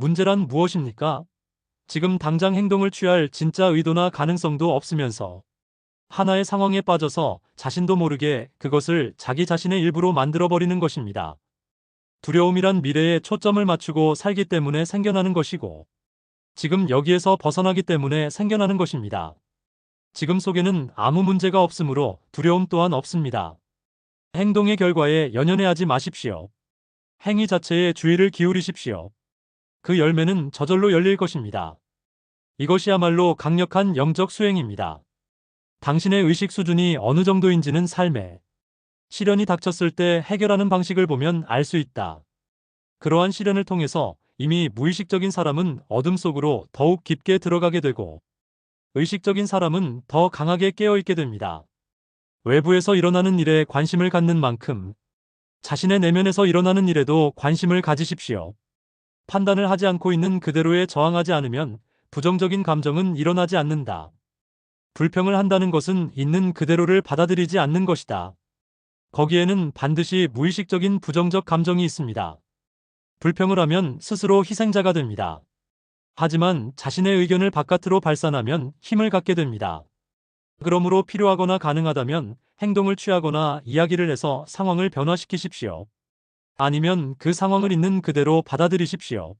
문제란 무엇입니까? 지금 당장 행동을 취할 진짜 의도나 가능성도 없으면서 하나의 상황에 빠져서 자신도 모르게 그것을 자기 자신의 일부로 만들어버리는 것입니다. 두려움이란 미래에 초점을 맞추고 살기 때문에 생겨나는 것이고, 지금 여기에서 벗어나기 때문에 생겨나는 것입니다. 지금 속에는 아무 문제가 없으므로 두려움 또한 없습니다. 행동의 결과에 연연해 하지 마십시오. 행위 자체에 주의를 기울이십시오. 그 열매는 저절로 열릴 것입니다. 이것이야말로 강력한 영적 수행입니다. 당신의 의식 수준이 어느 정도인지는 삶에 시련이 닥쳤을 때 해결하는 방식을 보면 알 수 있다. 그러한 시련을 통해서 이미 무의식적인 사람은 어둠 속으로 더욱 깊게 들어가게 되고 의식적인 사람은 더 강하게 깨어있게 됩니다. 외부에서 일어나는 일에 관심을 갖는 만큼 자신의 내면에서 일어나는 일에도 관심을 가지십시오. 판단을 하지 않고 있는 그대로에 저항하지 않으면 부정적인 감정은 일어나지 않는다. 불평을 한다는 것은 있는 그대로를 받아들이지 않는 것이다. 거기에는 반드시 무의식적인 부정적 감정이 있습니다. 불평을 하면 스스로 희생자가 됩니다. 하지만 자신의 의견을 바깥으로 발산하면 힘을 갖게 됩니다. 그러므로 필요하거나 가능하다면 행동을 취하거나 이야기를 해서 상황을 변화시키십시오. 아니면 그 상황을 있는 그대로 받아들이십시오.